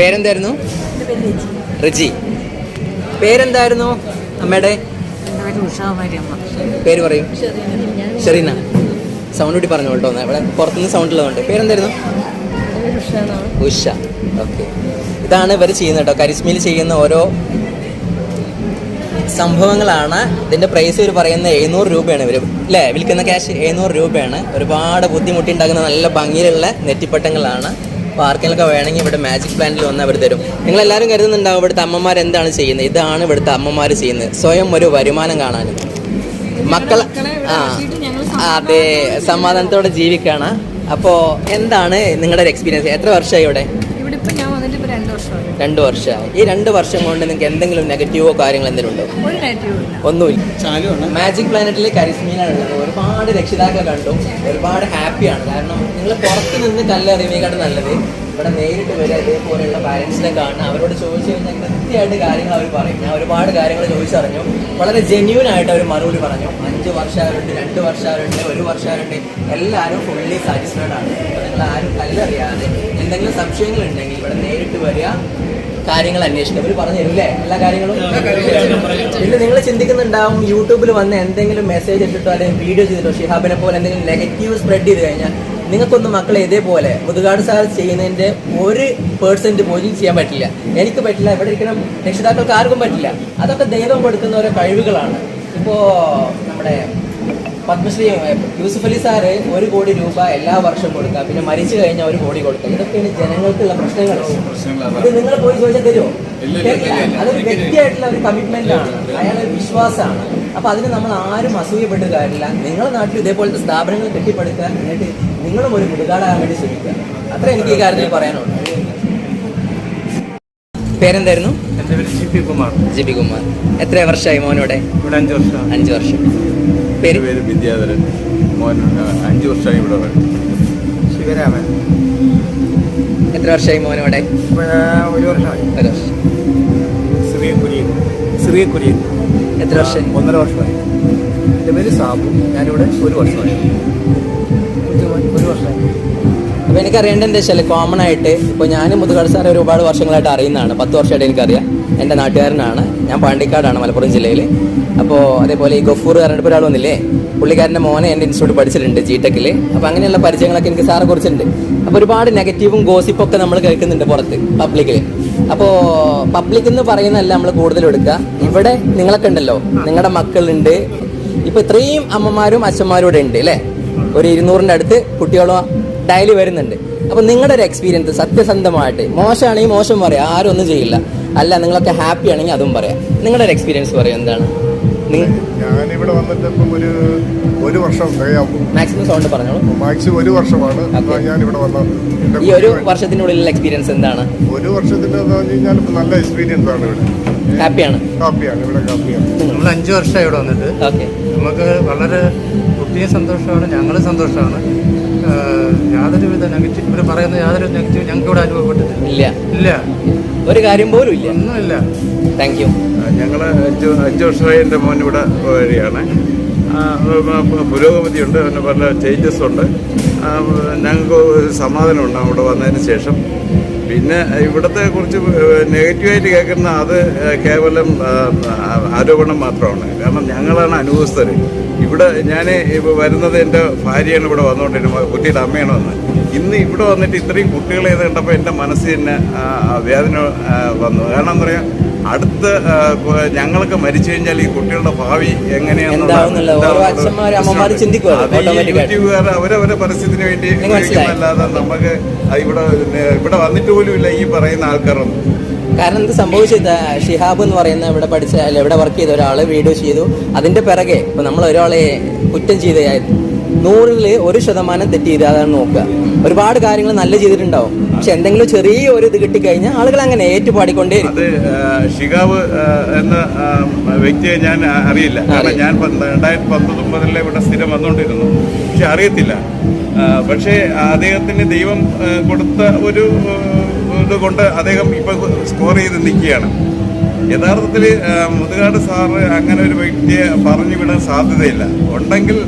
പേരെന്തായിരുന്നു? റിജി. പേരെന്തായിരുന്നു അമ്മയുടെ? പേര് പറയും. ഷെറീന. സൗണ്ട് കൂടി പറഞ്ഞു കേട്ടോ. ഇവിടെ പുറത്തുനിന്ന് സൗണ്ട് ഉള്ളതുകൊണ്ട്. പേരെന്തായിരുന്നു? ഉഷ. ഓക്കെ ഇതാണ് ഇവർ ചെയ്യുന്നത് കേട്ടോ. കരിസ്മയിൽ ചെയ്യുന്ന ഓരോ സംഭവങ്ങളാണ്. ഇതിന്റെ പ്രൈസ് ഇവർ പറയുന്ന എഴുന്നൂറ് രൂപയാണ് ഇവർ അല്ലേ വിൽക്കുന്ന ക്യാഷ് എഴുന്നൂറ് രൂപയാണ്. ഒരുപാട് ബുദ്ധിമുട്ടി ഉണ്ടാക്കുന്ന നല്ല ഭംഗിയിലുള്ള നെറ്റിപ്പട്ടങ്ങളാണ്. അപ്പോൾ ആർക്കെങ്കിലൊക്കെ വേണമെങ്കിൽ ഇവിടെ മാജിക് പ്ലാന്റിൽ വന്ന് അവർ തരും. നിങ്ങൾ എല്ലാവരും കരുതുന്നുണ്ടാവും ഇവിടുത്തെ അമ്മമാർ എന്താണ് ചെയ്യുന്നത്? ഇതാണ് ഇവിടുത്തെ അമ്മമാർ ചെയ്യുന്നത്. സ്വയം ഒരു വരുമാനം കാണാൻ. മക്കൾ ആ അതെ സമാധാനത്തോടെ ജീവിക്കാണ് അപ്പോൾ എന്താണ് നിങ്ങളുടെ ഒരു എക്സ്പീരിയൻസ് എത്ര വർഷമായി ഇവിടെ ഇവിടെ ഇപ്പൊ ഞാൻ വന്നിട്ട് ഇപ്പൊ രണ്ടു വർഷമായി. ഈ രണ്ട് വർഷം കൊണ്ട് നിങ്ങൾക്ക് എന്തെങ്കിലും നെഗറ്റീവോ കാര്യങ്ങൾ എന്തെങ്കിലും ഉണ്ടോ? ഒരു നെഗറ്റീവ് ഇല്ല. ഒന്നുമില്ല. മാജിക് പ്ലാനറ്റിലെ കരിസ്മീനാണ് ഉള്ളത്. ഒരുപാട് രക്ഷിതാക്കളെ കണ്ടു. ഒരുപാട് ഹാപ്പിയാണ്. കാരണം നിങ്ങൾ പുറത്ത് നിന്ന് കല്ലെറിയുന്നേക്കാട്ട് നല്ലത് ഇവിടെ നേരിട്ട് വരിക ഇതേപോലെയുള്ള പാരൻസിനെ കാണുക. അവരോട് ചോദിച്ചു കഴിഞ്ഞാൽ കൃത്യമായിട്ട് കാര്യങ്ങൾ അവർ പറയും. ഞാൻ ഒരുപാട് കാര്യങ്ങൾ ചോദിച്ചറിഞ്ഞു. വളരെ ജെന്യൂൻ ആയിട്ട് അവർ മറുപടി പറഞ്ഞു. അഞ്ച് വർഷമാരുണ്ട് രണ്ട് വർഷമാരുണ്ട് ഒരു വർഷമാരുണ്ട് എല്ലാവരും ഫുള്ളി സാറ്റിസ്ഫൈഡ് ആണ്. അപ്പോൾ നിങ്ങൾ ആരും കല്ലറിയാതെ എന്തെങ്കിലും സംശയങ്ങൾ ഉണ്ടെങ്കിൽ ഇവിടെ നേരിട്ട് വരിക കാര്യങ്ങൾ അന്വേഷിക്കും അവർ പറഞ്ഞു ഇല്ലേ എല്ലാ കാര്യങ്ങളും? പിന്നെ നിങ്ങൾ ചിന്തിക്കുന്നുണ്ടാവും യൂട്യൂബിൽ വന്ന് എന്തെങ്കിലും മെസ്സേജ് ഇട്ടിട്ടോ അല്ലെങ്കിൽ വീഡിയോ ചെയ്തിട്ടോ ഷിഹാബിനെ പോലെ എന്തെങ്കിലും നെഗറ്റീവ് സ്പ്രെഡ് ചെയ്ത് കഴിഞ്ഞാൽ നിങ്ങൾക്കൊന്നും മക്കളെ ഇതേപോലെ മുതുകാട് സാർ ചെയ്യുന്നതിന്റെ ഒരു പേഴ്സന്റ് പോലും ചെയ്യാൻ പറ്റില്ല. എനിക്ക് പറ്റില്ല ഇവിടെ ഇരിക്കണം രക്ഷിതാക്കൾക്ക് ആർക്കും പറ്റില്ല. അതൊക്കെ ദൈവം കൊടുക്കുന്ന ഓരോ കഴിവുകളാണ്. ഇപ്പോൾ നമ്മുടെ പത്മശ്രീ യൂസുഫ് അലി സാറ് ഒരു കോടി രൂപ എല്ലാ വർഷവും കൊടുക്കുക. പിന്നെ മരിച്ചു കഴിഞ്ഞാൽ ഒരു കോടി കൊടുക്കുക. ഇതൊക്കെയാണ് ജനങ്ങൾക്കുള്ള പ്രശ്നങ്ങൾ ഇത് നിങ്ങൾ പോയി ചോദിച്ചാൽ തരുമോ? അതൊരു വ്യക്തിയായിട്ടുള്ള ഒരു കമ്മിറ്റ്മെന്റ് ആണ്. അയാളെ വിശ്വാസമാണ്. അപ്പൊ അതിന് നമ്മൾ ആരും അസൂയപ്പെട്ട് കാര്യമില്ല. നിങ്ങളുടെ നാട്ടിൽ ഇതേപോലത്തെ സ്ഥാപനങ്ങൾ കെട്ടിപ്പടുക്കുക എന്നിട്ട് നിങ്ങളും ഒരു മുടുകാടാകാൻ വേണ്ടി ശ്രമിക്കുക. അത്ര എനിക്ക് ഈ കാര്യത്തിൽ പറയാനുള്ളൂ. പേരെന്തായിരുന്നു? G P Kumar. GB Kumar. എത്ര വർഷമായി മോനോടെ ഇവിടെ? അഞ്ച് വർഷം. അഞ്ച് വർഷം. പേര്? വിദ്യാധരൻ. മോൻ അഞ്ച് വർഷമായി ഇവിടെ വരും ശിവരാമൻ. എത്ര വർഷമായി മോനോടെ ഒരു വർഷമായി. ഒരു വർഷം. ശ്രീ കുര്യൻ കുര്യൻ എത്ര വർഷം ഒന്നര വർഷമായി. എന്റെ പേര് സാബു. ഞാനിവിടെ ഒരു വർഷമായി. ഒരു വർഷമായി. അപ്പൊ എനിക്ക് അറിയേണ്ട എന്താ വെച്ചാൽ കോമൺ ആയിട്ട് ഇപ്പോൾ ഞാൻ മുതുകാട് സാറെ ഒരുപാട് വർഷങ്ങളായിട്ട് അറിയുന്നതാണ്. പത്ത് വർഷമായിട്ട് എനിക്കറിയാം. എന്റെ നാട്ടുകാരനാണ്. ഞാൻ പാണ്ടിക്കാടാണ് മലപ്പുറം ജില്ലയിൽ അപ്പോൾ അതേപോലെ ഈ ഗഫൂർ പറഞ്ഞിട്ട് ഒരാൾ വന്നില്ലേ? പുള്ളിക്കാരന്റെ മോനെ എന്റെ ഇൻസ്റ്റിറ്റ്യൂട്ട് പഠിച്ചിട്ടുണ്ട് ജി ടെക്കിൽ അപ്പോൾ അങ്ങനെയുള്ള പരിചയങ്ങളൊക്കെ എനിക്ക് സാറെ കുറിച്ചുണ്ട് അപ്പോൾ ഒരുപാട് നെഗറ്റീവും ഗോസിപ്പൊക്കെ നമ്മൾ കേൾക്കുന്നുണ്ട് പുറത്ത് പബ്ലിക്കിൽ അപ്പോൾ പബ്ലിക് എന്ന് പറയുന്നതല്ല നമ്മൾ കൂടുതൽ എടുക്കുക. ഇവിടെ നിങ്ങളൊക്കെ ഉണ്ടല്ലോ. നിങ്ങളുടെ മക്കളുണ്ട്. ഇപ്പോൾ ഇത്രയും അമ്മമാരും അച്ഛന്മാരും ഇവിടെ ഉണ്ട് അല്ലേ? ഒരു ഇരുന്നൂറിന്റെ അടുത്ത് കുട്ടികളും ഡയലി വരുന്നുണ്ട്. അപ്പോൾ നിങ്ങളുടെ ഒരു എക്സ്പീരിയൻസ് സത്യസന്ധമായിട്ട് മോശമാണെങ്കിൽ മോശം പറയാം ആരും ഒന്നും ചെയ്യില്ല. അല്ല നിങ്ങളൊക്കെ ഹാപ്പി ആണെങ്കിൽ അതും പറയാം. നിങ്ങളുടെ ഒരു എക്സ്പീരിയൻസ് പറയും എന്താണ്? ഞാനിവിടെ വന്നിട്ട് ഇപ്പം ഒരു ഒരു വർഷം മാക്സിമം സൗണ്ട് പറഞ്ഞോളൂ. മാക്സിമം ഒരു വർഷമാണ്. ഞാൻ ഇവിടെ വന്നത് ഈ ഒരു വർഷത്തിനുള്ളിലുള്ള എക്സ്പീരിയൻസ് എന്താണ്? ഒരു വർഷത്തിന്റെ എന്ന് പറഞ്ഞു കഴിഞ്ഞാൽ നല്ല എക്സ്പീരിയൻസ് ആണ് ഇവിടെ. ഹാപ്പിയാണ് ഹാപ്പിയാണ് ഇവിടെ ഹാപ്പിയാണ് നമ്മൾ അഞ്ച് വർഷമായി ഇവിടെ വന്നിട്ട്. ഓക്കെ നമുക്ക് വളരെ കുട്ടിയും സന്തോഷമാണ് ഞങ്ങളും സന്തോഷമാണ്. യാതൊരുവിധ നെഗറ്റീവ് ഇവർ പറയുന്ന യാതൊരു നെഗറ്റീവ് ഞങ്ങൾക്ക് ഇവിടെ അനുഭവപ്പെട്ടിട്ടില്ല ഇല്ല. ഇല്ല. ഒരു കാര്യം പോലും ഇല്ല. ഒന്നുമില്ല. താങ്ക് യു ഞങ്ങൾ അഞ്ച് അഞ്ച് വർഷമായി എന്റെ മോൻ ഇവിടെ വരികയാണ്. പുരോഗതിയുണ്ട് പിന്നെ പല ചേഞ്ചസ് ഉണ്ട്. ഞങ്ങൾക്ക് ഒരു സമാധാനമുണ്ട് അവിടെ വന്നതിന് ശേഷം. പിന്നെ ഇവിടത്തെ കുറിച്ച് നെഗറ്റീവായിട്ട് കേൾക്കുന്ന അത് കേവലം ആരോപണം മാത്രമാണ്. കാരണം ഞങ്ങളാണ് അനുഭവസ്ഥർ ഇവിടെ ഞാൻ ഇപ്പോൾ വരുന്നത് എന്റെ ഭാര്യയാണ് ഇവിടെ വന്നുകൊണ്ടിരുന്നത് കുട്ടിയുടെ അമ്മയാണ് വന്നത്. ഇന്ന് ഇവിടെ വന്നിട്ട് ഇത്രയും കുട്ടികളെ കണ്ടപ്പോൾ എന്റെ മനസ്സിൽ തന്നെ വേദന വന്നു. കാരണം എന്താ പറയുക അടുത്ത ഞങ്ങൾക്ക് ഞങ്ങളൊക്കെ മരിച്ചു കഴിഞ്ഞാൽ ഈ കുട്ടികളുടെ ഭാവി. യൂട്യൂബുകാർ അവരവരെ പരസ്യത്തിന് വേണ്ടി അല്ലാതെ നമുക്ക് ഇവിടെ ഇവിടെ വന്നിട്ട് പോലും ഇല്ല ഈ പറയുന്ന ആൾക്കാരൊന്നും. കാരണം എന്ത് സംഭവിച്ചത് ഷിഹാബ് എന്ന് പറയുന്ന ഇവിടെ പഠിച്ച അല്ല ഇവിടെ വർക്ക് ചെയ്ത ഒരാൾ വീഡിയോ ചെയ്തു. അതിന്റെ പിറകെ ഇപ്പൊ നമ്മൾ ഒരാളെ കുറ്റം ചെയ്ത നൂറിൽ ഒരു ശതമാനം തെറ്റ് ചെയ്ത് അതാണ് നോക്കുക. ഒരുപാട് കാര്യങ്ങൾ നല്ല ചെയ്തിട്ടുണ്ടാവും. പക്ഷെ എന്തെങ്കിലും ചെറിയ ഒരു ഇത് കിട്ടിക്കഴിഞ്ഞാൽ ആളുകൾ അങ്ങനെ ഏറ്റുപാടിക്കൊണ്ടേ അത് ആ, ഷിഗാവ് എന്ന വ്യക്തിയെ ഞാൻ അറിയില്ല. കാരണം ഞാൻ രണ്ടായിരത്തി പത്തൊമ്പതിലെ ഇവിടെ സ്ഥിരം വന്നുകൊണ്ടിരുന്നു പക്ഷെ അറിയത്തില്ല. പക്ഷേ അദ്ദേഹത്തിന് ദൈവം കൊടുത്ത ഒരു ആ, ഇത് കൊണ്ട് അദ്ദേഹം ഇപ്പൊ സ്കോർ ചെയ്ത് നിൽക്കുകയാണ്. യഥാർത്ഥത്തിൽ മുതുകാട് സാറ് അങ്ങനെ ഒരു വ്യക്തിയെ പറഞ്ഞു വിടാൻ സാധ്യതയില്ല. ഉണ്ടെങ്കിൽ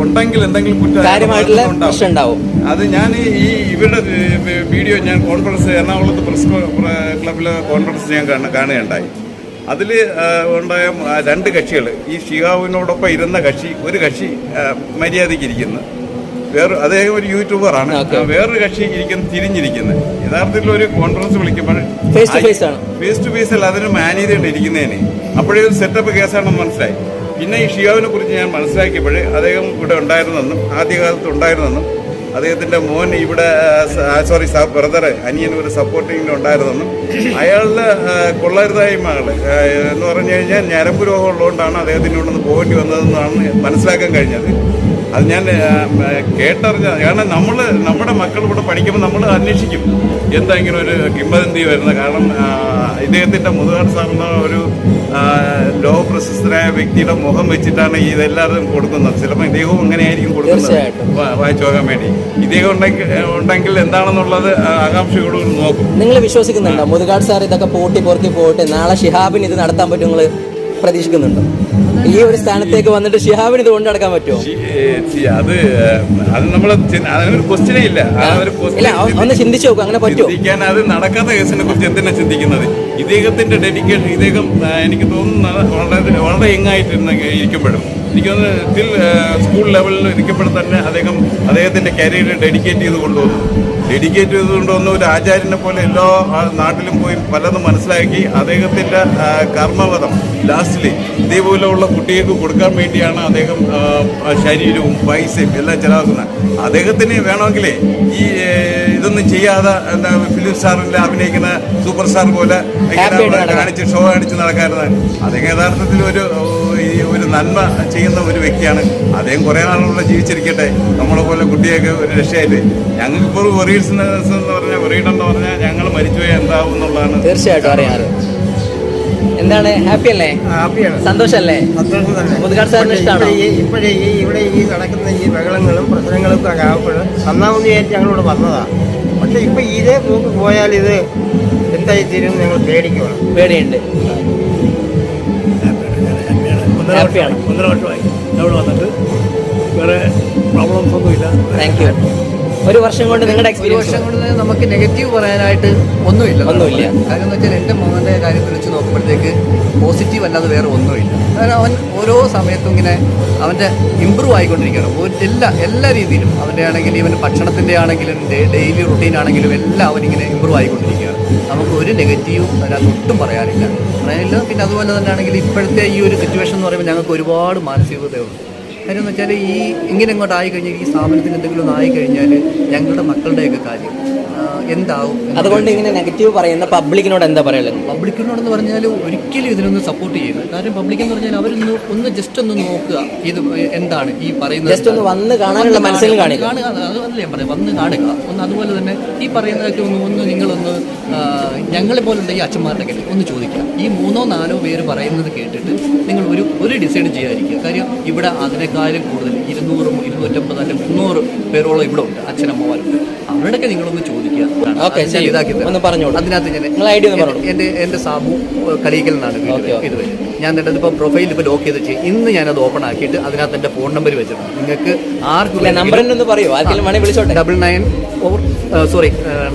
ഉണ്ടെങ്കിൽ എന്തെങ്കിലും കുറ്റം ഉണ്ടാവും. അത് ഞാൻ ഈ ഇവരുടെ വീഡിയോ ഞാൻ കോൺഫറൻസ് എറണാകുളത്ത് പ്രസ് ക്ലബിലെ കോൺഫറൻസ് ഞാൻ കാണ- കാണുകയുണ്ടായി. അതിൽ ഉണ്ടായ രണ്ട് കക്ഷികൾ ഈ ഷിഹാവിനോടൊപ്പം ഇരുന്ന കക്ഷി ഒരു കക്ഷി മര്യാദയ്ക്ക് ഇരിക്കുന്നു. വേറെ അദ്ദേഹം ഒരു യൂട്യൂബറാണ്. വേറൊരു കക്ഷി ഇരിക്കുന്ന തിരിഞ്ഞിരിക്കുന്നത് യഥാർത്ഥത്തിൽ ഒരു കോൺഫറൻസ് വിളിക്കുമ്പോൾ ഫേസ് ടു ഫേസ് ആണ്. ഫേസ് ടു ഫേസ് അല്ല അതിന് മാനേജ് ഇരിക്കുന്നതിന്. അപ്പോഴേ ഒരു സെറ്റപ്പ് കേസാണെന്ന് മനസ്സിലായി. പിന്നെ ഈ ഷിയാവിനെ കുറിച്ച് ഞാൻ മനസ്സിലാക്കിയപ്പോഴേ അദ്ദേഹം ഇവിടെ ഉണ്ടായിരുന്നെന്നും ആദ്യകാലത്ത് ഉണ്ടായിരുന്നെന്നും അദ്ദേഹത്തിന്റെ മോൻ ഇവിടെ സോറി ബ്രദർ അനിയൻ ഒരു സപ്പോർട്ടിങ്ങിൽ ഉണ്ടായിരുന്നെന്നും അയാളുടെ കൊള്ളരുതായ്മകൾ എന്ന് പറഞ്ഞു കഴിഞ്ഞാൽ ഞരമ്പ് രോഗം ഉള്ളതുകൊണ്ടാണ് അദ്ദേഹത്തിന്റെ ഇവിടെ നിന്ന് പോകേണ്ടി വന്നതെന്നാണ് മനസ്സിലാക്കാൻ കഴിഞ്ഞത്. അത് ഞാൻ കേട്ടറിഞ്ഞ കാരണം നമ്മൾ നമ്മുടെ മക്കൾ ഇവിടെ പഠിക്കുമ്പോൾ നമ്മൾ അന്വേഷിക്കും. എന്താ ഇങ്ങനെ ഒരു കിംബദന്തി വരുന്നത്? കാരണം ഇദ്ദേഹത്തിന്റെ മുതുകാട് സാറിന് ഒരു ലോ പ്രശസ്തരായ വ്യക്തിയുടെ മുഖം വെച്ചിട്ടാണ് ഇതെല്ലാവരും കൊടുക്കുന്നത്. ചിലപ്പോൾ ഇദ്ദേഹവും അങ്ങനെയായിരിക്കും കൊടുക്കുന്നത്. വായിച്ചു പോകാൻ വേണ്ടി. ഇദ്ദേഹം ഉണ്ടെങ്കിൽ ഉണ്ടെങ്കിൽ എന്താണെന്നുള്ളത് ആകാംക്ഷയോട് നോക്കും. നിങ്ങൾ വിശ്വസിക്കുന്നുണ്ടോ? മുതുകാട് സാർ ഇതൊക്കെ പൂട്ടി പൊറുക്കി പോയിട്ട് നാളെ ഷിഹാബിന് ഇത് നടത്താൻ പറ്റും നിങ്ങൾ പ്രതീക്ഷിക്കുന്നുണ്ടോ. ഈ ഒരു സ്ഥാനത്തേക്ക് വന്നിട്ട് ഷിഹാബിന് ഇത് കൊണ്ടു നടക്കാൻ പറ്റുമോ? അത് അത് നമ്മൾ അതിനൊരു ക്വസ്റ്റ്യനേ ഇല്ല. ഇല്ല ഒന്ന് ചിന്തിച്ചു നോക്കും അങ്ങനെ പറ്റുമോ? ചിന്തിക്കാൻ അത് നടക്കാത്ത കേസിനെ കുറിച്ച് എന്തിനാ ചിന്തിക്കുന്നത്? ഇദ്ദേഹത്തിന്റെ ഡെഡിക്കേഷൻ ഇദ്ദേഹം എനിക്ക് തോന്നുന്നത് വളരെ വളരെ യങ്ങായിട്ടിരുന്ന ഇരിക്കുമ്പോഴും. എനിക്ക് തോന്നുന്നു സ്റ്റിൽ സ്കൂൾ ലെവലിൽ ഇരിക്കുമ്പോഴും തന്നെ അദ്ദേഹം അദ്ദേഹത്തിന്റെ കരിയർ ഡെഡിക്കേറ്റ് ചെയ്ത് കൊണ്ടുവന്നു. ഡെഡിക്കേറ്റ് ചെയ്തുകൊണ്ടൊന്നും ഒരു ആചാര്യനെ പോലെ എല്ലാ നാട്ടിലും പോയി പലതും മനസ്സിലാക്കി അദ്ദേഹത്തിന്റെ കർമ്മപഥം ലാസ്റ്റിൽ ഇതേപോലെയുള്ള കുട്ടികൾക്ക് കൊടുക്കാൻ വേണ്ടിയാണ് അദ്ദേഹം ശരീരവും പൈസയും എല്ലാം ചിലവാക്കുന്നത് അദ്ദേഹത്തിന് വേണമെങ്കിൽ ഈ ഇതൊന്നും ചെയ്യാതെ എന്താ ഫിലിം സ്റ്റാറിൽ അഭിനയിക്കുന്ന സൂപ്പർ സ്റ്റാർ പോലെ. കാണിച്ച് ഷോ കാണിച്ച് നടക്കാറുണ്ട് അദ്ദേഹം യഥാർത്ഥത്തിൽ ഒരു ഒരു നന്മ ചെയ്യുന്ന ഒരു വ്യക്തിയാണ്. അദ്ദേഹം കുറേ നാളുകൂടെ ജീവിച്ചിരിക്കട്ടെ. നമ്മളെ പോലെ കുട്ടിയൊക്കെ ഒരു രക്ഷയായിട്ട് ഞങ്ങൾക്കിപ്പോൾ വെറിയസ് എന്ന് പറഞ്ഞാൽ ഒറീഡ് എന്ന് പറഞ്ഞാൽ ഞങ്ങൾ മരിച്ചുപോയാൽ എന്താവും എന്നുള്ളതാണ് തീർച്ചയായിട്ടും അറിയാം അറിയാം. എന്താണ്? ഹാപ്പി അല്ലേ? സന്തോഷല്ലേ മുതുകാട് സാറിന് ഇഷ്ടമാണോ ഇപ്പോഴേ ഈ- ഇവിടെ ഈ നടക്കുന്ന ഈ ബഹളങ്ങളും പ്രശ്നങ്ങളും ഒക്കെ ആകുമ്പോൾ നന്നാവുന്ന വിചാരിച്ച് ഞങ്ങളിവിടെ വന്നതാ. പക്ഷെ ഇപ്പൊ ഇതേ പോക്ക് പോയാൽ ഇത് എന്തായി തീരും ഞങ്ങൾ പേടിക്കണം പേടിയുണ്ട്. ഒന്നര. വർഷമായി ഒന്നര വർഷമായി. അവിടെ വന്നിട്ട് വേറെ പ്രോബ്ലംസ് ഒന്നുമില്ല. താങ്ക് യു ഒരു വർഷം കൊണ്ട് നിങ്ങളുടെ എക്സ്പീരിയൻസ് വർഷം കൊണ്ട് നമുക്ക് നെഗറ്റീവ് പറയാനായിട്ട് ഒന്നുമില്ല. ഒന്നുമില്ല. കാരണം എന്ന് വെച്ചാൽ എന്റെ മോഹന്റെ കാര്യത്തിൽ വെച്ച് നോക്കുമ്പോഴത്തേക്ക് പോസിറ്റീവ് അല്ലാതെ വേറെ ഒന്നുമില്ല. കാരണം അവൻ ഓരോ സമയത്തും ഇങ്ങനെ അവന്റെ ഇമ്പ്രൂവ് ആയിക്കൊണ്ടിരിക്കുകയാണ്. എല്ലാ എല്ലാ രീതിയിലും. അവന്റെ ആണെങ്കിലും ഇവന്റെ ഭക്ഷണത്തിന്റെ ആണെങ്കിലും ഡെയിലി റുട്ടീൻ ആണെങ്കിലും എല്ലാം അവനിങ്ങനെ ഇമ്പ്രൂവ് ആയിക്കൊണ്ടിരിക്കുകയാണ്. നമുക്ക് ഒരു നെഗറ്റീവും അതിനകത്ത് ഒട്ടും പറയാനില്ല. പറയാനില്ല. പിന്നെ അതുപോലെ തന്നെ ആണെങ്കിൽ ഇപ്പോഴത്തെ ഈ ഒരു സിറ്റുവേഷൻ എന്ന് പറയുമ്പോൾ ഞങ്ങൾക്ക് ഒരുപാട് മാനസികതയുണ്ട്. കാര്യം വെച്ചാൽ ഈ ഇങ്ങനെ ഇങ്ങോട്ട് ആയി കഴിഞ്ഞാൽ ഈ സ്ഥാപനത്തിന് എന്തെങ്കിലും ഒന്ന് ആയി കഴിഞ്ഞാൽ ഞങ്ങളുടെ മക്കളുടെയൊക്കെ കാര്യം എന്താവും അതുകൊണ്ട് ഇങ്ങനെ നെഗറ്റീവ് പറയുന്ന പബ്ലിക്കിനോട് എന്താ പറയുള്ളത് പബ്ലിക്കിനോടെന്ന് പറഞ്ഞാൽ ഒരിക്കലും ഇതിനൊന്ന് സപ്പോർട്ട് ചെയ്യുന്നത് കാരണം പബ്ലിക് എന്ന് പറഞ്ഞാൽ അവരൊന്ന് ഒന്ന് ജസ്റ്റ് ഒന്ന് നോക്കുക ഇത് എന്താണ് ഈ പറയുന്നത് ജസ്റ്റ് ഒന്ന് വന്ന് കാണാനുള്ള മനസ്സിൽ കാണുക, അതല്ലേ ഞാൻ പറയാം വന്ന് കാണുക. ഒന്ന് അതുപോലെ തന്നെ ഈ പറയുന്നതൊക്കെ ഒന്ന് ഒന്ന് നിങ്ങളൊന്ന് ഞങ്ങളെ പോലുള്ള ഈ അച്ഛന്മാരുടെ കയ്യിൽ ഒന്ന് ചോദിക്കുക. ഈ മൂന്നോ നാലോ പേര് പറയുന്നത് കേട്ടിട്ട് നിങ്ങൾ ഒരു ഒരു ഡിസൈഡ് ചെയ്യാതിരിക്കുക. കാര്യം ഇവിടെ അതിനേക്കാളും കൂടുതൽ. ഇരുന്നൂറ് ഇരുന്നൂറ്റമ്പത് അല്ലെങ്കിൽ മുന്നൂറ് പേരോളം ഇവിടെ ഉണ്ട്. അച്ഛനമ്മമാരുണ്ട്. അവരുടെയൊക്കെ നിങ്ങളൊന്ന് ചോദിക്കുക. ഇതാക്കി. അതിനകത്ത് ഞാൻ. എന്റെ എന്റെ സാബു ഏഹ്, കളിയിക്കൽ നിന്നാണ്. ഇത് വരും ഞാൻ എന്നിട്ട് ഇപ്പോൾ പ്രൊഫൈൽ ഇപ്പോൾ ലോക്ക് ചെയ്ത് വെച്ചു ഇന്ന് ഞാനത് ഓപ്പൺ ആക്കിയിട്ട് അതിനകത്ത് എന്റെ ഫോൺ നമ്പർ വെച്ചിട്ടുണ്ട്. നിങ്ങൾക്ക് ആർക്കും പറയോ? ആർക്കെങ്കിലും വിളിച്ചോട്ടെ. Double nine four sorry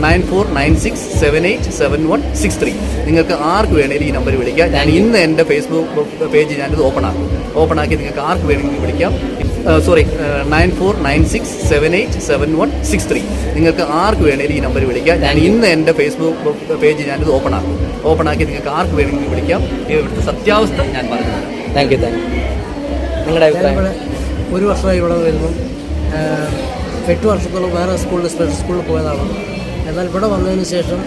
nine four nine six seven eight seven one six three നിങ്ങൾക്ക് ആർക്ക് വേണേലും ഈ നമ്പർ വിളിക്കാം. ഞാൻ ഇന്ന് എന്റെ ഫേസ്ബുക്ക് പേജ് ഞാനിത് ഓപ്പൺ ആക്കും. ഓപ്പൺ ആക്കി നിങ്ങൾക്ക് ആർക്ക് വേണമെങ്കിലും വിളിക്കാം. Sorry nine four nine six seven eight seven one six three നിങ്ങൾക്ക് ആർക്ക് വേണമെങ്കിലും ഈ നമ്പർ വിളിക്കാം. ഞാൻ ഇന്ന് എന്റെ ഫേസ്ബുക്ക് പേജ് ഞാനിത് ഓപ്പൺ ആക്കും ഓപ്പൺ ആക്കി നിങ്ങൾക്ക് ആർക്ക് വേണമെങ്കിലും വിളിക്കാം. ഇവിടുത്തെ സത്യാവസ്ഥ ഞാൻ പറഞ്ഞു താങ്ക് യു താങ്ക് യു നിങ്ങളുടെ അഭിപ്രായം? ഒരു വർഷമായി ഇവിടെ വരുന്നു. എട്ട് വർഷത്തോളം വേറെ സ്കൂളിൽ സ്പെഷ്യൽ സ്കൂളിൽ പോയതാണ്. എന്നാൽ ഇവിടെ വന്നതിന് ശേഷം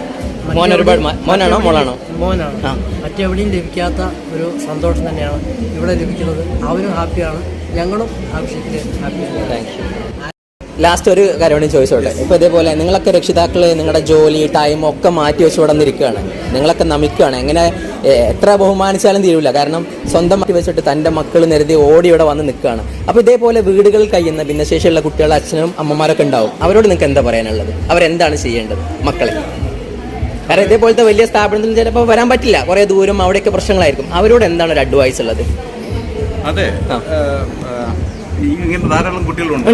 മോൻ ഒരുപാട് മോനാണോ, മോളാണോ? മോനാണ്. മറ്റെവിടെയും ലഭിക്കാത്ത ഒരു സന്തോഷം തന്നെയാണ് ഇവിടെ ലഭിക്കുന്നത്. അവരും ഹാപ്പിയാണ്. ഞങ്ങളും ആ വിഷയത്തിൽ ഹാപ്പിയാണ്. താങ്ക് യു ലാസ്റ്റ് ഒരു കാര്യമാണ് ചോദിച്ചോട്ടെ. ഇപ്പോൾ ഇതേപോലെ നിങ്ങളൊക്കെ രക്ഷിതാക്കൾ നിങ്ങളുടെ ജോലി ടൈം ഒക്കെ മാറ്റി വെച്ച് ഇവിടെ നിൽക്കുകയാണ് നിങ്ങളൊക്കെ നമിക്കുകയാണ്. എങ്ങനെ എത്ര ബഹുമാനിച്ചാലും തീരില്ല കാരണം സ്വന്തം മാറ്റി വെച്ചിട്ട് തന്റെ മക്കൾ നിരതി ഓടി ഇവിടെ വന്ന് നിൽക്കുകയാണ്. അപ്പോൾ ഇതേപോലെ വീടുകൾ കഴിയുന്ന ഭിന്നശേഷിയുള്ള കുട്ടികളുടെ അച്ഛനും അമ്മമാരൊക്കെ ഉണ്ടാവും. അവരോട് നിങ്ങൾക്ക് എന്താ പറയാനുള്ളത്? അവരെന്താണ് ചെയ്യേണ്ടത്? മക്കളെ. കാരണം ഇതേപോലത്തെ വലിയ സ്ഥാപനത്തിൽ ചിലപ്പോൾ വരാൻ പറ്റില്ല. കുറേ ദൂരം അവിടെയൊക്കെ പ്രശ്നങ്ങളായിരിക്കും. അവരോട് എന്താണ് ഒരു അഡ്വൈസ് ഉള്ളത്? അതെ. ഇങ്ങനെ ധാരാളം കുട്ടികളുണ്ട്.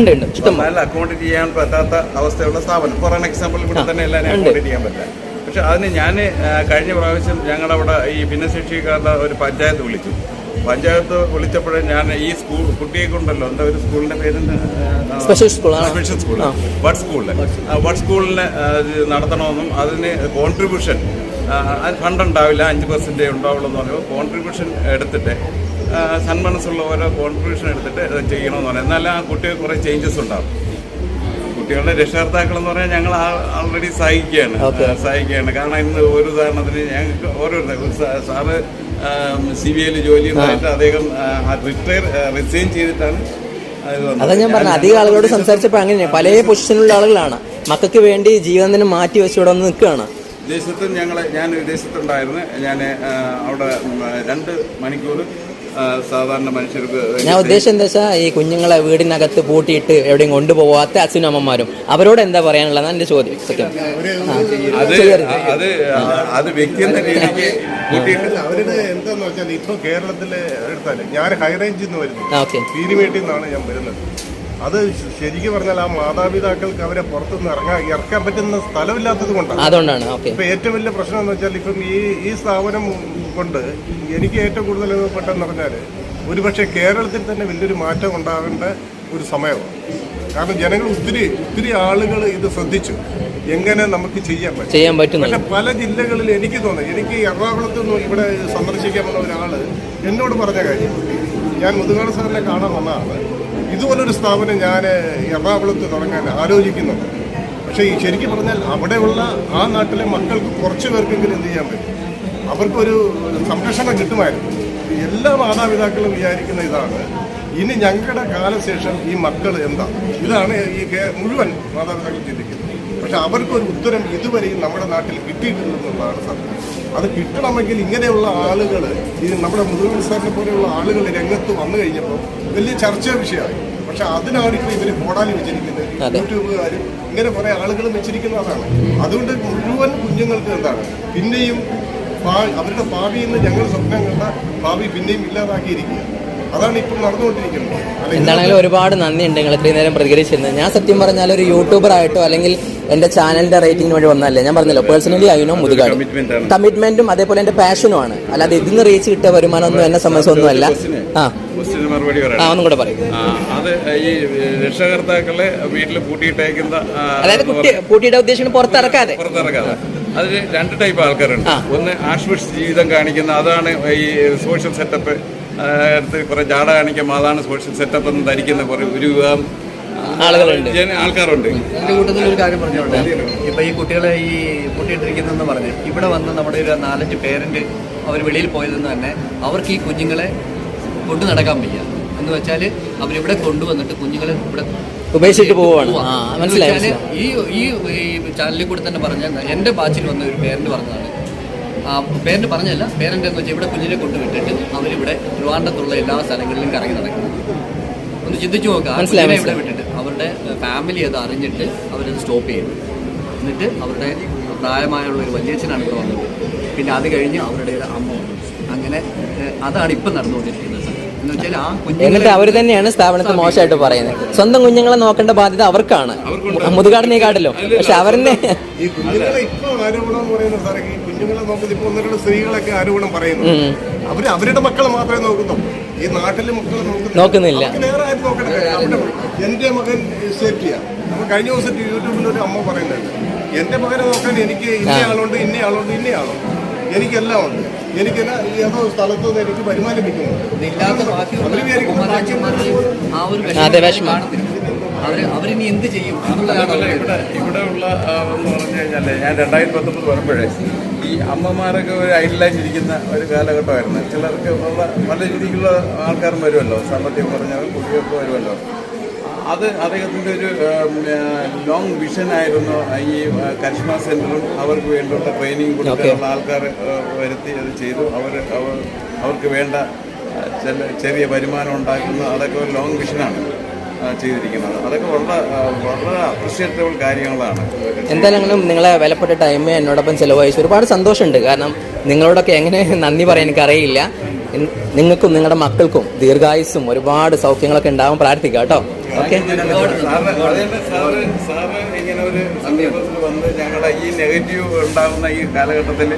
നല്ല അക്കൗണ്ട് ചെയ്യാൻ പറ്റാത്ത അവസ്ഥയുള്ള സ്ഥാപനം. ഫോർ എക്സാമ്പിൾ ഇവിടെ തന്നെ എല്ലാവരും അക്കൗണ്ട് ചെയ്യാൻ പറ്റില്ല. പക്ഷെ അതിന് ഞാൻ കഴിഞ്ഞ പ്രാവശ്യം ഞങ്ങളവിടെ ഈ ഭിന്നശേഷിക്കാരുടെ ഒരു പഞ്ചായത്ത് വിളിച്ചു. പഞ്ചായത്ത് വിളിച്ചപ്പോഴേ ഞാൻ ഈ സ്കൂൾ കുട്ടിയെ കൊണ്ടല്ലോ എന്താ ഒരു സ്കൂളിന്റെ പേര് സ്പെഷ്യൽ സ്കൂളാണ് സ്പെഷ്യൽ സ്കൂൾ. വട്ട് സ്കൂളിൽ ബഡ് സ്കൂളിന് നടത്തണമെന്നും അതിന് കോൺട്രിബ്യൂഷൻ ഫണ്ട് ഉണ്ടാവില്ല അഞ്ച് പെർസെന്റേ ഉണ്ടാവുള്ളൂ എന്ന് പറയുമ്പോൾ കോൺട്രിബ്യൂഷൻ എടുത്തിട്ട് സന്മനസ്സുള്ള ഓരോ കോൺട്രിബ്യൂഷൻ എടുത്തിട്ട് ചെയ്യണമെന്ന് പറയാം എന്നാലും ആ കുട്ടികൾക്ക് കുറേ ചേഞ്ചസ് ഉണ്ടാവും. കുട്ടികളുടെ രക്ഷകർത്താക്കൾ എന്ന് പറഞ്ഞാൽ ഞങ്ങൾ ആൾറെഡി സഹായിക്കുകയാണ്. സഹായിക്കുകയാണ്. കാരണം ഇന്ന് ഒരു ഉദാഹരണത്തിന് ഞങ്ങൾക്ക് ഓരോരുത്തർ സാറ് സി ബി ഐയിൽ ജോലിയുമായിട്ട് അദ്ദേഹം റിട്ടയർ റിസൈൻ ചെയ്തിട്ടാണ് അതാ ഞാൻ പറഞ്ഞു അധികം ആളുകളോട് സംസാരിച്ചപ്പോൾ അങ്ങനെയാണ് പല പൊസിഷനിലുള്ള ആളുകളാണ്. മക്കൾക്ക് വേണ്ടി ജീവൻ തന്നെ മാറ്റി വെച്ച് ഇവിടെ വന്ന് നിൽക്കുകയാണ്. വിദേശത്ത് ഞങ്ങൾ ഞാൻ വിദേശത്തുണ്ടായിരുന്നു ഞാൻ അവിടെ രണ്ട് മണിക്കൂർ സാധാരണ മനുഷ്യർക്ക് ഞാൻ ഉദ്ദേശം എന്താ വെച്ചാൽ ഈ കുഞ്ഞുങ്ങളെ വീടിനകത്ത് പൂട്ടിയിട്ട് എവിടെയും കൊണ്ടുപോകാത്ത അച്ഛനും അമ്മമാരും. അവരോട് എന്താ പറയാനുള്ളതാണ് എന്റെ ചോദ്യം. അത്. അത് അത് വ്യക്തി എന്ന രീതിക്ക് അവരുടെ എന്താന്ന് വെച്ചാൽ ഇപ്പൊ കേരളത്തിലെ എടുത്താൽ ഞാൻ ഹൈറേഞ്ചിൽ നിന്ന് വരുന്നു പീരുമേട്ടിൽ നിന്നാണ് ഞാൻ വരുന്നത്. അത് ശരിക്കും പറഞ്ഞാൽ ആ മാതാപിതാക്കൾക്ക് അവരെ പുറത്തുനിന്ന് ഇറങ്ങാൻ ഇറക്കാൻ പറ്റുന്ന സ്ഥലമില്ലാത്തത് കൊണ്ടാണ്. അതുകൊണ്ടാണ് ഇപ്പൊ ഏറ്റവും വലിയ പ്രശ്നം എന്ന് വെച്ചാൽ ഇപ്പം ഈ ഈ സ്ഥാപനം കൊണ്ട് എനിക്ക് ഏറ്റവും കൂടുതൽ പെട്ടെന്ന് പറഞ്ഞാൽ ഒരുപക്ഷെ കേരളത്തിൽ തന്നെ വലിയൊരു മാറ്റം ഉണ്ടാകേണ്ട ഒരു സമയമാണ്. കാരണം ജനങ്ങൾ ഒത്തിരി ഒത്തിരി ആളുകൾ ഇത് ശ്രദ്ധിച്ചു. എങ്ങനെ നമുക്ക് ചെയ്യാൻ പറ്റും. ചെയ്യാൻ പറ്റും പക്ഷെ പല ജില്ലകളിൽ എനിക്ക് തോന്നുന്നു എനിക്ക് എറണാകുളത്ത് നിന്ന് ഇവിടെ സന്ദർശിക്കാൻ വന്ന ഒരാൾ എന്നോട് പറഞ്ഞ കാര്യം ഞാൻ മുതുകാട് സാറിനെ കാണാൻ വന്നതാണ്. ഇതുപോലൊരു സ്ഥാപനം ഞാൻ എറണാകുളത്ത് തുടങ്ങാൻ ആലോചിക്കുന്നുണ്ട് പക്ഷേ ഈ ശരിക്കും പറഞ്ഞാൽ അവിടെയുള്ള ആ നാട്ടിലെ മക്കൾക്ക് കുറച്ച് പേർക്കെങ്കിലും എന്ത് ചെയ്യാൻ പറ്റും? അവർക്കൊരു സംരക്ഷണം കിട്ടുമായിരുന്നു. എല്ലാ മാതാപിതാക്കളും വിചാരിക്കുന്ന ഇതാണ്. ഇനി ഞങ്ങളുടെ കാലശേഷം ഈ മക്കൾ എന്താ? ഇതാണ് ഈ മുഴുവൻ മാതാപിതാക്കൾ ചിന്തിക്കുന്നത്. പക്ഷെ അവർക്കൊരു ഉത്തരം ഇതുവരെയും നമ്മുടെ നാട്ടിൽ കിട്ടിയിട്ടില്ലെന്നുള്ളതാണ് സത്യം. അത് കിട്ടണമെങ്കിൽ ഇങ്ങനെയുള്ള ആളുകൾ ഈ നമ്മുടെ മുതിർന്ന സാറിനെ പോലെയുള്ള ആളുകൾ രംഗത്ത് വന്നു കഴിഞ്ഞപ്പോൾ വലിയ ചർച്ചാ വിഷയമായി. പക്ഷെ അതിനാണ് ഇപ്പോൾ ഇവർ കോടാലി വെച്ചിരിക്കുന്നത്. യൂട്യൂബുകാരും ഇങ്ങനെ കുറെ ആളുകൾ വെച്ചിരിക്കുന്ന അതാണ്. അതുകൊണ്ട് മുഴുവൻ കുഞ്ഞുങ്ങൾക്ക് എന്താണ്? പിന്നെയും അവരുടെ ഭാവിയിൽ നിന്ന് ഞങ്ങൾ സ്വപ്നം കണ്ട ഭാവി പിന്നെയും ഇല്ലാതാക്കിയിരിക്കുക അതാണ് നടന്നുകൊണ്ടിരിക്കുന്നത്. എന്താണെങ്കിലും ഒരുപാട് നന്ദിയുണ്ട് നിങ്ങൾ ഇത്രയും നേരം പ്രതികരിച്ചിരുന്നത്. ഞാൻ സത്യം പറഞ്ഞാൽ ഒരു യൂട്യൂബർ ആയിട്ടോ അല്ലെങ്കിൽ എന്റെ ചാനലിന്റെ റേറ്റിംഗിന് വേണ്ടി വന്നല്ലേ ഞാൻ പറഞ്ഞല്ലോ പേഴ്സണലി അതിനോ മുതുകാട്. കമ്മിറ്റ്മെന്റും അതേപോലെ എന്റെ പാഷനും ആണ്. അല്ലാതെ ഇതിന്ന് റീച്ച് കിട്ടിയ വരുമാനമൊന്നും എന്നെ സംബന്ധിച്ചൊന്നുമല്ല ആ. മറുപടി ആ ഒന്നും കൂടെ പറയും. അത് ഈ രക്ഷകർത്താക്കളെ വീട്ടിൽ പൂട്ടിയിട്ടേക്കുന്ന അതായത് പുറത്തിറക്കാതെ. പുറത്തിറക്കാതെ. അതിൽ രണ്ട് ടൈപ്പ് ആൾക്കാരുണ്ട്. ഒന്ന് ആശ്വസ് ജീവിതം കാണിക്കുന്ന അതാണ് ഈ സോഷ്യൽ സെറ്റപ്പ് അടുത്ത് കുറേ ജാട കാണിക്കാൻ അതാണ് സോഷ്യൽ സെറ്റപ്പ് എന്ന് ധരിക്കുന്ന കുറേ ഒരു വിഭാഗം ആളുകളുണ്ട്. ജന- ആൾക്കാരുണ്ട്. എന്റെ കൂട്ടത്തിൽ ഒരു കാര്യം പറഞ്ഞോട്ടെ? ഇപ്പൊ ഈ കുട്ടികളെ ഈ കൂട്ടിയിട്ടിരിക്കുന്നെന്ന് പറഞ്ഞ് ഇവിടെ വന്ന് നമ്മുടെ ഒരു നാലഞ്ച് പേരന്റ് അവർ വെളിയിൽ പോയതെന്ന് തന്നെ അവർക്ക് ഈ കുഞ്ഞുങ്ങളെ കൊണ്ടു നടക്കാൻ വയ്യ. എന്ന് വെച്ചാൽ അവരിവിടെ കൊണ്ടുവന്നിട്ട് കുഞ്ഞുങ്ങളെ ഇവിടെ ഉപേക്ഷിച്ചിട്ട് പോവാണ്. മനസ്സിലായി ഈ ഈ ചാനലിൽ കൂടെ തന്നെ പറഞ്ഞ എന്റെ ബാച്ചിൽ വന്ന ഒരു പേരന്റ് പറഞ്ഞതാണ്. പേരന്റ് പറഞ്ഞല്ല പേരന്റ് എന്ന് വെച്ചാൽ ഇവിടെ കുഞ്ഞിനെ കൊണ്ടുവിട്ടിട്ട് അവരിവിടെ ട്രിവാൻഡത്തുള്ള എല്ലാ സ്ഥലങ്ങളിലും കറങ്ങി നടക്കുന്നു ഒന്ന് ചിന്തിച്ചു നോക്കുക കുഞ്ഞിനെ ഇവിടെ വിട്ടിട്ട് അവരുടെ ഫാമിലി അത് അറിഞ്ഞിട്ട് അവരത് സ്റ്റോപ്പ് ചെയ്തു എന്നിട്ട് അവരുടെ പ്രായമായുള്ള ഒരു വലിയച്ഛനാണ് ഇവിടെ വന്നത്. പിന്നെ അത് കഴിഞ്ഞ് അവരുടെ ഒരു അമ്മ വന്നു. അങ്ങനെ അതാണ് ഇപ്പം നടന്നുകൊണ്ടിരിക്കുന്നത്. എന്നിട്ട് അവർ തന്നെയാണ് സ്ഥാപനത്തെ മോശമായിട്ട് പറയുന്നത്. സ്വന്തം കുഞ്ഞുങ്ങളെ നോക്കേണ്ട ബാധ്യത അവർക്കാണ്. മുതുകാടിനെക്കാട്ടിലും പക്ഷെ അവരെന്നെ ഈ കുഞ്ഞുങ്ങളെ ഇപ്പൊ ആരോപണം എന്ന് പറയുന്നത് സാറേ ഈ കുഞ്ഞുങ്ങളെ നോക്കുന്നത് ഇപ്പൊ ഒന്ന് രണ്ട് സ്ത്രീകളൊക്കെ ആരോപണം പറയുന്നു അവർ അവരുടെ മക്കളെ മാത്രമേ നോക്കുന്നു ഈ നാട്ടിലെ മക്കളെ നോക്കുന്നില്ല. എന്റെ മകൻ സേഫ്റ്റിയ. കഴിഞ്ഞ ദിവസം യൂട്യൂബിൽ ഒരു അമ്മ പറയുന്നുണ്ട്. എന്റെ മകനെ നോക്കാൻ എനിക്ക് ഇന്ന ആളുണ്ട് ഇന്ന ആളുണ്ട് ഇന്ന ആളുണ്ട് എനിക്കെല്ലാം ഉണ്ട്. എനിക്ക് ഏതോ സ്ഥലത്ത് നിന്ന് എനിക്ക് വരുമാനം ഒരു അതെ, വിഷമം വിഷമം. അവർ അവരിനി എന്ത് ചെയ്യും? എന്നുള്ളതാണ് ഇവിടെ ഇവിടെ ഉള്ള എന്ന് പറഞ്ഞു കഴിഞ്ഞാൽ ഞാൻ രണ്ടായിരത്തി പത്തൊമ്പത് വരുമ്പോഴേ ഈ അമ്മമാരൊക്കെ ഒരു ഐഡിയലായിട്ടിരിക്കുന്ന ഒരു കാലഘട്ടമായിരുന്നു. ചിലർക്ക് പല രീതിയിലുള്ള ആൾക്കാരും വരുമല്ലോ. സാമ്പത്തികം പറഞ്ഞാൽ കുട്ടികൾക്ക് വരുമല്ലോ. അത് അദ്ദേഹത്തിന്റെ ഒരു ലോങ് വിഷൻ ആയിരുന്നു. ഈ കരിഷ്മ സെന്ററും അവർക്ക് വേണ്ടിയുള്ള ട്രെയിനിങ് കൊടുക്കാനുള്ള ആൾക്കാർ വരുത്തി അത് ചെയ്തു. അവർ അവർ അവർക്ക് വേണ്ട ചില ചെറിയ വരുമാനം ഉണ്ടാക്കുന്ന അതൊക്കെ ഒരു ലോങ് വിഷനാണ് ചെയ്തിരിക്കുന്നത്. അതൊക്കെ വളരെ വളരെ അപ്രിഷ്യേറ്റബിൾ കാര്യങ്ങളാണ്. എന്തായാലും നിങ്ങളെ വിലപ്പെട്ട ടൈം എന്നോടൊപ്പം ചിലവഴിച്ചു ഒരുപാട് സന്തോഷമുണ്ട്. കാരണം നിങ്ങളോടൊക്കെ എങ്ങനെ നന്ദി പറയാൻ എനിക്കറിയില്ല. അറിയില്ല നിങ്ങൾക്കും നിങ്ങളുടെ മക്കൾക്കും ദീർഘായുസ്സും ഒരുപാട് സൗഖ്യങ്ങളൊക്കെ ഉണ്ടാവാൻ പ്രാർത്ഥിക്കാം കേട്ടോ. ഓക്കെ. സാറ് ഇങ്ങനെ ഒരു സന്ദർഭത്തിൽ വന്ന് ഞങ്ങളുടെ ഈ നെഗറ്റീവ് ഉണ്ടാകുന്ന ഈ കാലഘട്ടത്തിൽ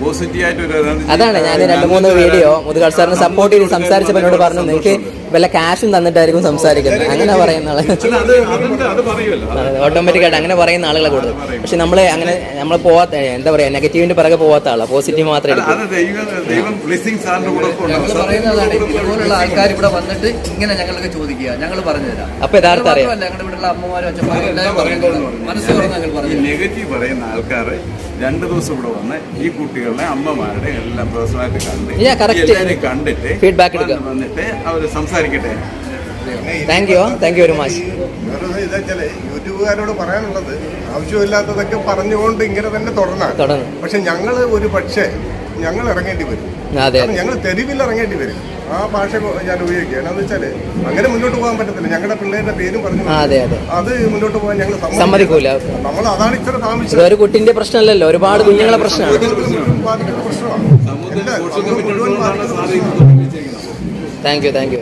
പോസിറ്റീവായിട്ട് ഒരു അതാണ് ഞാൻ രണ്ട് മൂന്ന് വീഡിയോ മുതുകാൾ സാറിനെ സപ്പോർട്ട് ചെയ്ത് സംസാരിച്ചപ്പോൾ എന്നോട് പറഞ്ഞു നിങ്ങൾക്ക് വല്ല ക്യാഷും തന്നിട്ടായിരിക്കും സംസാരിക്കുന്നത്. അങ്ങനെ പറയുന്ന ആളെ. അത് പറയുമല്ലോ. അത് ഓട്ടോമാറ്റിക് ആയിട്ട് അങ്ങനെ പറയുന്ന ആളുകളെ കൂടുതൽ. പക്ഷെ നമ്മൾ അങ്ങനെ നമ്മൾ പോവാത്ത എന്താ പറയാ നെഗറ്റീവിന്റെ പിറകെ പോവാത്ത ആളാ. പോസിറ്റീവ് മാത്രമേ പറയുന്നതാണ് ഇതുപോലുള്ള ആൾക്കാർ ഇവിടെ വന്നിട്ട് ഇങ്ങനെ ഞങ്ങൾക്ക് ചോദിക്കുക. ഞങ്ങൾ പറഞ്ഞുതരാം അപ്പൊ യഥാർത്ഥം അറിയാം. ഞങ്ങളുടെ ഇവിടെയുള്ള അമ്മമാരും അച്ഛന്മാരും എല്ലാവരും പറഞ്ഞിട്ടുണ്ട്. മനസ്സ് തുറന്ന് ഞങ്ങൾ പറഞ്ഞു നെഗറ്റീവ് പറയുന്ന ആൾക്കാർ രണ്ട് ദിവസം ഇവിടെ വന്ന് ഈ കുട്ടികളുടെ അമ്മമാരുടെ എല്ലാം പേഴ്സണലായിട്ട് കണ്ട് കണ്ടിട്ട് ഫീഡ്ബാക്ക്. വന്നിട്ട് അവർ സംസാരിക്കട്ടെ. Thank you thank you very much ഇതാ വെച്ചാൽ യൂട്യൂബുകാരോട് പറയാനുള്ളത് ആവശ്യമില്ലാത്തതൊക്കെ പറഞ്ഞുകൊണ്ട് ഇങ്ങനെ തന്നെ തുടരണം പക്ഷെ ഞങ്ങൾ ഒരു പക്ഷേ ഞങ്ങൾ ഇറങ്ങേണ്ടി വരും. അതെ ഞങ്ങൾ തെരുവിൽ ഇറങ്ങേണ്ടി വരും. ആ ഭാഷ ഞാൻ ഉപയോഗിക്കുക വെച്ചാൽ അങ്ങനെ മുന്നോട്ട് പോകാൻ പറ്റത്തില്ല. ഞങ്ങളുടെ പിള്ളേരുടെ പേരും പറഞ്ഞു അതെ അതെ. അത് മുന്നോട്ട് പോകാൻ ഞങ്ങൾ സമ്മതിക്കൂല. നമ്മൾ അതാണ് ഇത്ര ഇത് താമസിച്ചത്. ഒരു കുട്ടിന്റെ പ്രശ്നമല്ലല്ലോ. ഒരുപാട് കുഞ്ഞുങ്ങളെ പ്രശ്നമാണ്. പ്രശ്നമാണ്. Thank you thank U